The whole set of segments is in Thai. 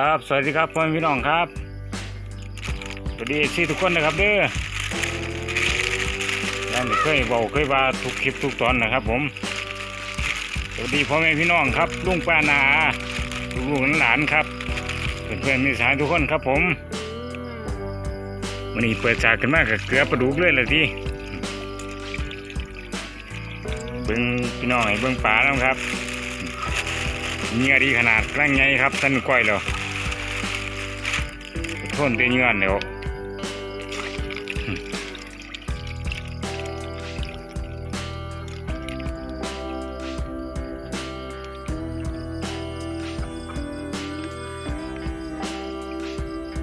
ครับ สวัสดีครับพ่อแม่พี่น้องครับ สวัสดีที่ทุกคนนะครับเด้อนั่นเคยบอกเคยว่าทุกคลิปทุกตอนนะครับ ผม สวัสดีพ่อแม่พี่น้องครับ ลุงป้านาลูกหลานครับ เพื่อนๆมิตรสายทุกคนครับ ผมวันนี้เปิดฉากกันมากกับเกลือปลาดุกเลยละทีเบิ้งพี่น้องให้เบิ้งปลาแล้วครับเนื้อดีขนาดร่างไงครับท่านก้อยแล้ว ทนเตียเงื่อนเดี๋ยว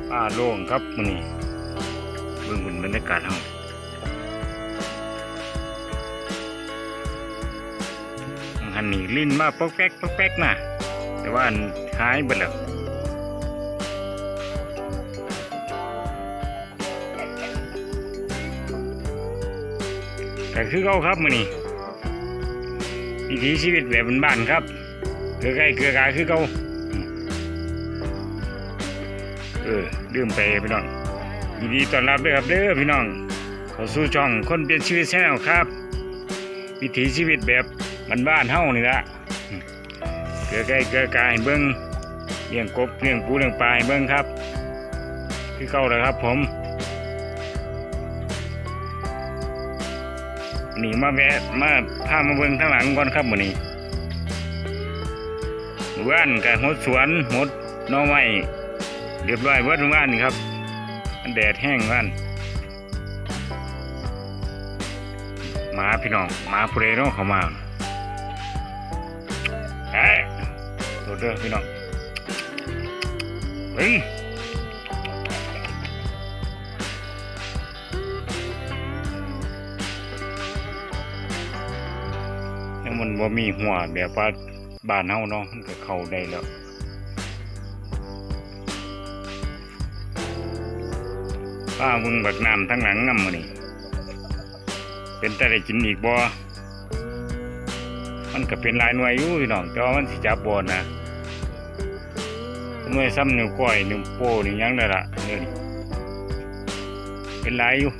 ป้าโล่งครับมันนี่เบื้องบนบรรยากาศเฮาอันนี้ลิ้นมาปอกแป๊กปอกแป๊กนะแต่ว่าหายไปแล้ว ก็คือเขาครับมือนี้วิถีชีวิตแบบบ้านๆครับเกลือไก่เกลือกายคือเขาเออดื่มไปพี่น้องยินดีต้อนรับด้วยครับเด้อพี่น้องเขาสู่ช่องคนเปลี่ยนชีวิตแชนแนลครับ วิถีชีวิตแบบบ้านๆเฮ้านี่ละเกลือไก่เกลือกายให้เบิ้งเลี้ยงกบเลี้ยงปูเลี้ยงปลาให้เบิ้งครับ คือเก่าแล้วครับผม นี่มาแวะมาพามาเบิ้งข้างหลังก่อนครับมื้อนี้หมู่านกับหดสวนหดน่อไม้เรียบร้อยเบิดหมู่านครับแดดแห้งบ้านหมาพี่น้องหมาผู้ใดน้องเขามาเอ้ยโดดเด้อพี่น้องเฮ้ย มันบ่มีหัวแบบว่าบ้านเฮาเนาะมันก็เข้าได้แล้วป้ามึงบักน้ำทั้งหลังน้ำมื้อนี่เป็นแต่ได้กินอีกบ่มันก็เป็นหลายหน่วยอยู่พี่น้องแต่ว่ามันสิจับบ่นะหน่วยซ้ำนิ้วก้อยนิ้วโป้นี่ยังได้ละเดี๋ยเป็นหลายอยู่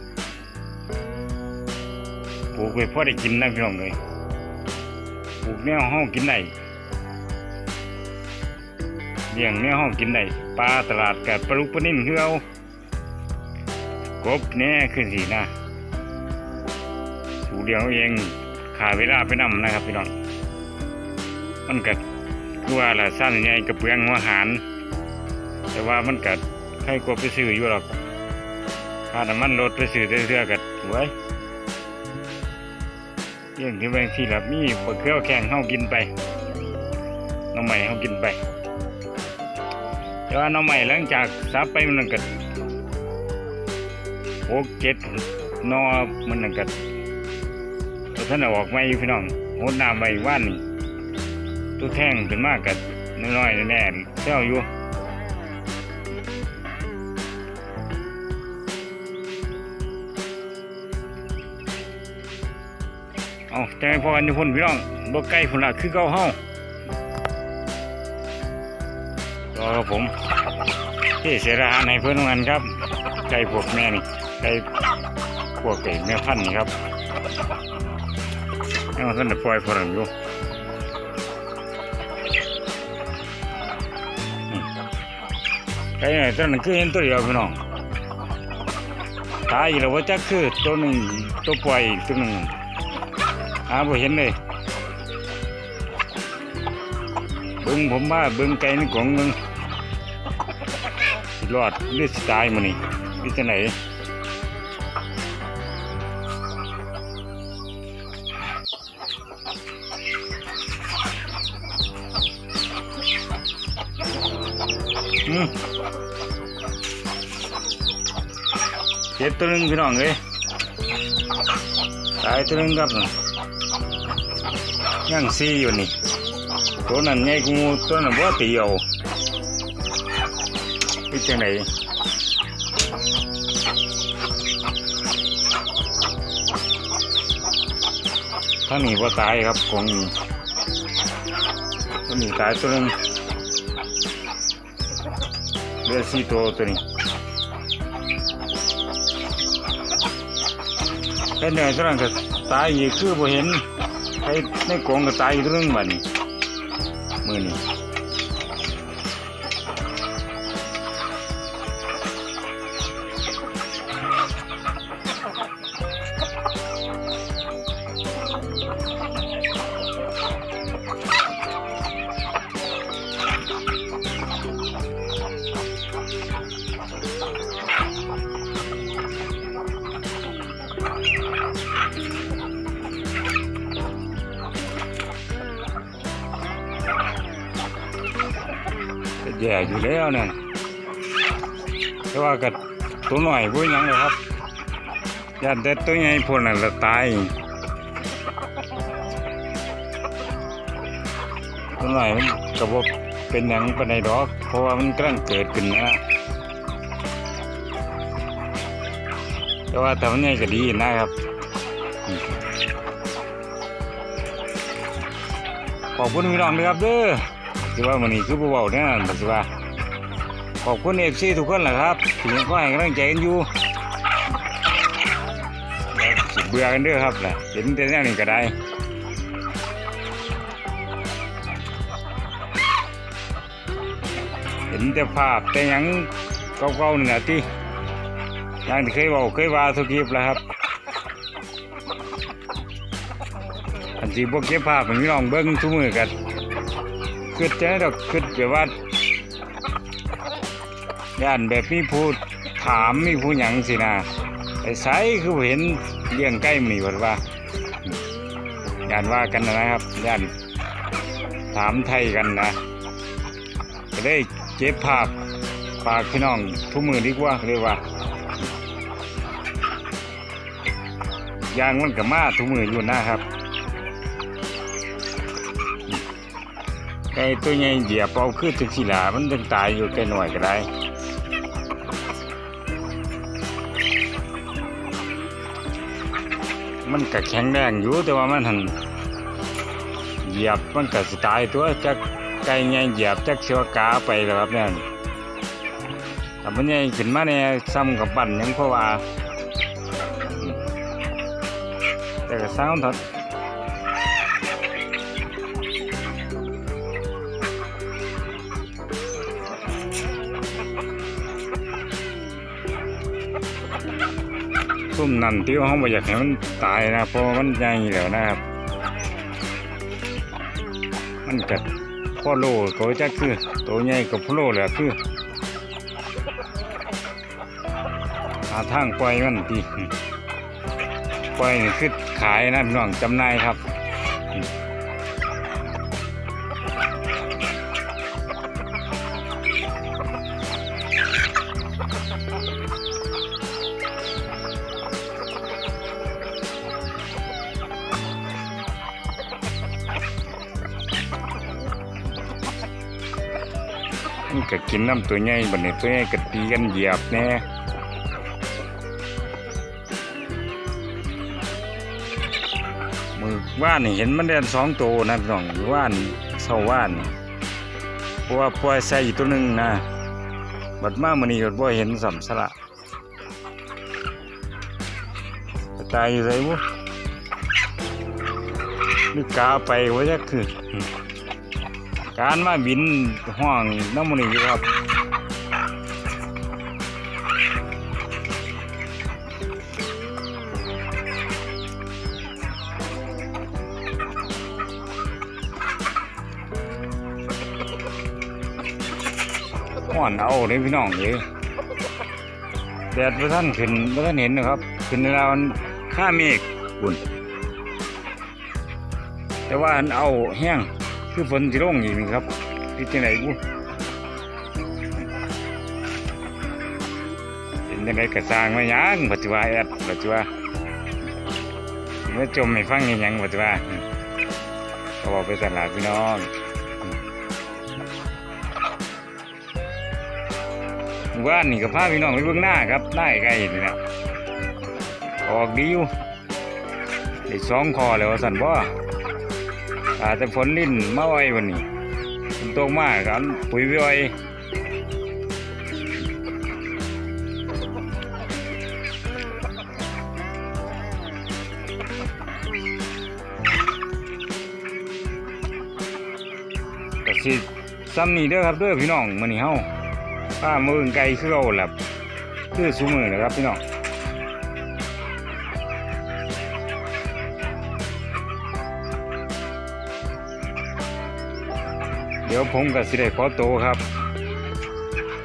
ปลูกไปพอได้กินนะพี่น้องเลย ลูกแนวห้องกินได้เลี้ยงแนวห้องกินได้ปลาตลาดกับปลาลูกปลานิ่นคือเอากบแน่ขึ้นสินะสูเดียวเองขาเวลาไปนำนะครับพี่น้องมันก็คือว่าละสั้นใหญ่กระเปืองหัวหารแต่ว่ามันก็ให้กว่าไปซื้ออยู่หรอกค่าน้ำมันรถไปซื้อเรื่อยๆกันไว้ เรื่องที่แบงที่แบบมีปลาเกลือแข็งเฮากินไปน้องใหม่เฮากินไป แต่ว่าน้องใหม่หลังจากซับไปมันก็หกเจ็ดนอมันนั่นก็ท่านอออกมาอยู่พี่น้องโหดน้ำไว้ว่านนี่ตัวแท่งเป็นมากกับน้อยๆแน่ๆเจ้าอยู่ เอาแต่พอกันอยู่พุ่นพี่น้องบ่ใกล้พุ่นละคือเก่าเฮาก็ครับผมที่เสียอาหารให้เพื่อนงานครับไก่พวกแม่นี่ไก่พวกไก่แม่พันนี่ครับยังท่านจะปล่อยพลังอยู่ไก่ไหนตัวนั้นคือเห็นตัวเดียวพี่น้องตายอยู่แล้วว่าจะคือตัวหนึ่งตัวปล่อยตัวหนึ่ง หาบ่เห็นเลยเบิ้งผมว่าเบิ้งไก่ในกล่องเบิ้งสิรอดหรือสิตายมันนี่วิจะไหนอืมเจ็บตัวหนึงพี่น้องเลยตายตัวหนึงครับน่ะ ยังซีอยู่นี่ ตัวนั้นใหญ่กูตัวนั้นบ่ตีเอาเป็นจังไดท่างนี้บ่ตายครับของนี้ตัวนี้ตายตัวนึงเลือสี่ตัวตัวนี้แค่เนื้อตัวนั้นก็ตายอีกคือบ่เห็น ใครในกองก็ตายอีกตัวหนึงบัดนี้มือนี่ แย่อยู่แล้วเนั่นแต่ว่าก็ตัวหน่อยพวกยังเลยครับยันแต่ตัวใหญ่พวกนั้นละตายตัวหน่อยมันกระบอกเป็นหยังปานใดดอก เพราะว่ามันกำลังเกิดขึ้นนะแต่ว่าแต่มันใหญ่ก็ดีนะครับขอบคุณพี่น้องด้วยครับเด้อ คือว่ามันนี้คือผู้เบาเนี่ยปัจจุบันขอบคุณเอฟซีทุกคนแหละครับที่ยังคอยให้กำลังใจกันอยู่สิเบื่อกันเด้อครับแหละเห็นแต่แนวนี้ก็ได้เห็นแต่ภาพแต่ยังเก่าๆนี่นะที่ย่างที่เคยบอกเคยว่าทุกคลิปแล้วครับอันที่พวกเก็บภาพมันมีลองเบิ้งทุกมือกัน คิดจะดอกคิดแบบว่าย่านแบบมีผู้ถามมีผู้หยังสินะไอ้ไสคือเห็นเลี้ยงใกล้มีว่าว่าย่านว่ากันนะครับย่านถามไทยกันนะก็ได้เก็บภาพฝากพี่น้องทุกมือดีกว่าเรียกว่าอย่างมันกับมาทุกมืออยู่นะครับ ไก่ตัวใหญ่เหยียบเอาคือตึกศิลามันต้องตายอยู่แค่หน่อยก็ได้มันก็แข็งแรงอยู่แต่ว่ามันหันเหยียบมันก็สตายตัวจักไก่ใหญ่เหยียบจักเสือกาไปแล้วครับเนี่ยแต่มันใหญ่ขึ้นมาเนี่ยซ้ำกับปั่นยังเพราะว่าแต่ก็สร้างเถ ซุ่มนั่นที่ว่าเขาบ่อยากให้มันตายนะเพราะมันใหญ่แล้วนะครับ มันกัดพ่อโลก็จะคือตัวใหญ่กับพ่อโลแหละคือหาทางปล่อยมันดีปล่อยนี่คือขายนะพี่น้องจำนายครับ กินน้ำตัวใหญ่บัดนี้ตัวใหญ่ก็ตีกันเหยียบแน่มือว่านนี่เห็นมันเดินสองตัวนะพี่น้องว่านเศร้าว่านเพราะว่าปล่อยใส่อีกตัวหนึ่งนะบัดมามันนี้ก็บ่เห็นสัมสระจายอยู่ไสบุนึกกาไปว่าจะคือ การมาบินห้องน้ำมันนี่ครับห้อนเอาเลยพี่น้องเลยแดดพระท่านขึ้นพระท่านเห็นนะครับขึ้นในเราข้าเมฆบุญแต่ว่าอันเอาแห้ง คือฝนที่ลงอีกนี่ครับที่จังไหนกูเป็นจังไดกระสร้างมาหยังปัจจุบันแอดปัจจุบันเมื่อจมให้ฟังยังปัจจุบันเขาบอกไปตลาดพี่น้องหมู่านนี่กับพาพี่น้องไปเบื้องหน้าครับได้าใกล้นี่นะออกดีอยู่ได้สองคอแล้วว่าสันบ่ อาจจะฝนลิ้นมาอ้อวันนี้ฝนตกมากครับปุ๋ยวิอ้อยก็สิซ้ำนี่เด้อครับด้วยพี่น้องมันอนี้เฮาข้ามือไก่คือเราล่ะคือซุมือนะครับพี่น้อง ดี๋ยวผมก็สิได้ขอโตครับ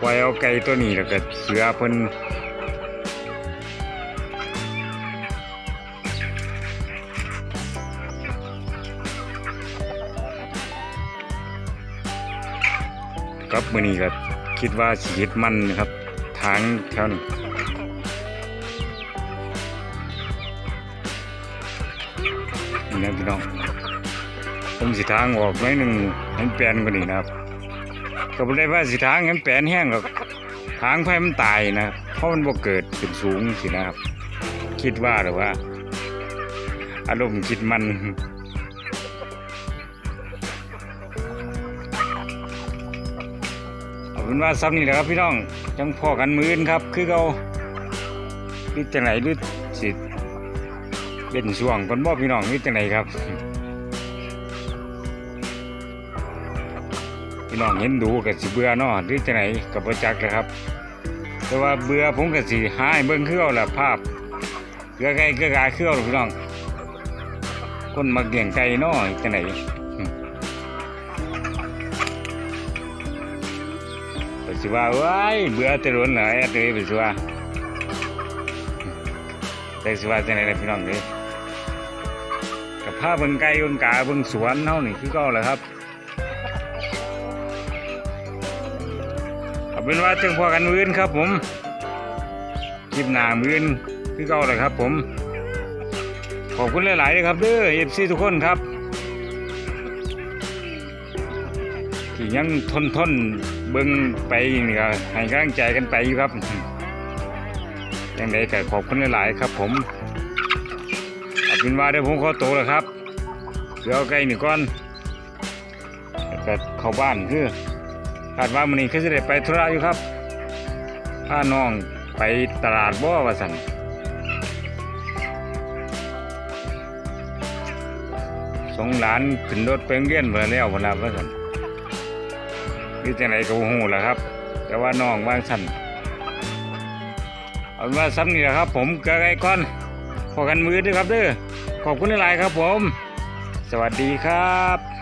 ปล่อยเอาไก่ตัวนี้แล้วก็เสือเพิ่นครับมือนี้ก็คิดว่าสิเฮ็ดมันนะครับทางแถวนี้นี่นะพี่น้องผมสิทางออกหน่อยหนึ่ง ให้มันแปลนกว่านี้นะครับก็บ่ได้ว่าสิทางให้มันแปลนแห้งหรอกทางไผมันตายนะเพราะมันบ่เกิดขึ้นสูงสินะครับ คิดว่าหรือว่า อารมณ์คิดมันเอาเป็นว่าซ้ำนี่แหละครับพี่น้องจังพอกันมือนครับ คือเขาหรือจังไหนหรือสิเป็นช่วงกันบ่พี่น้องหรือจังไหนครับ พี่น้องเห็นดูกับสิเบื่อเนาะหรือจังไหนกับประจักษ์เลยครับ แต่ว่าเบื่อผมกับสิหายเบิ่งคือเอาละภาพเกลือไก่เกลือกาเคือเอาล่ะพี่น้อง คนมาเกี่ยงไก่เนาะจังไหนปสิว่าว้ายเบื่อแต่รุนเหรอแอดเลยไปสิว่าแต่สิว่าจังไดล่ะพี่น้องเด้กับผ้าเบิ่งไก่เบิ่งกาเบิ่งสวนเฮานี่คือเก่าแหละครับ เป็นว่าจังพอกันมื้นครับ ผมคลิปหน้ามื้นคือเก่าแหละครับ ผม ขอบคุณหลายๆเลยครับเด้อ FC ทุกคนครับที่ยังทนทนเบิ่งไปนี่ก็ให้กำลังใจกันไปอยู่ครับยังไงก็ขอบคุณหลายๆครับ ผมเอาเป็นว่าเดี๋ยวผมขอตัวแล้วครับเดี๋ยวเอาไก่หนึ่งก้อนแล้วก็เข้าบ้านคือ คาดว่ามันนี้คือจะได้ไปธุระอยู่ครับพาน้องไปตลาดบ่ว่าสันสงหลานขึ้นรถไปโรงเรียนเมื่อแล้วเวลาว่าสันคือจังไหนก็บ่ฮู้แหละครับ แต่ว่าน้องบางสั่นเอาว่าซ้ำนี่แหละครับ ผมกลือไก่ก้อนพอกันมือด้วยครับเด้อขอบคุณหลายครับผม สวัสดีครับ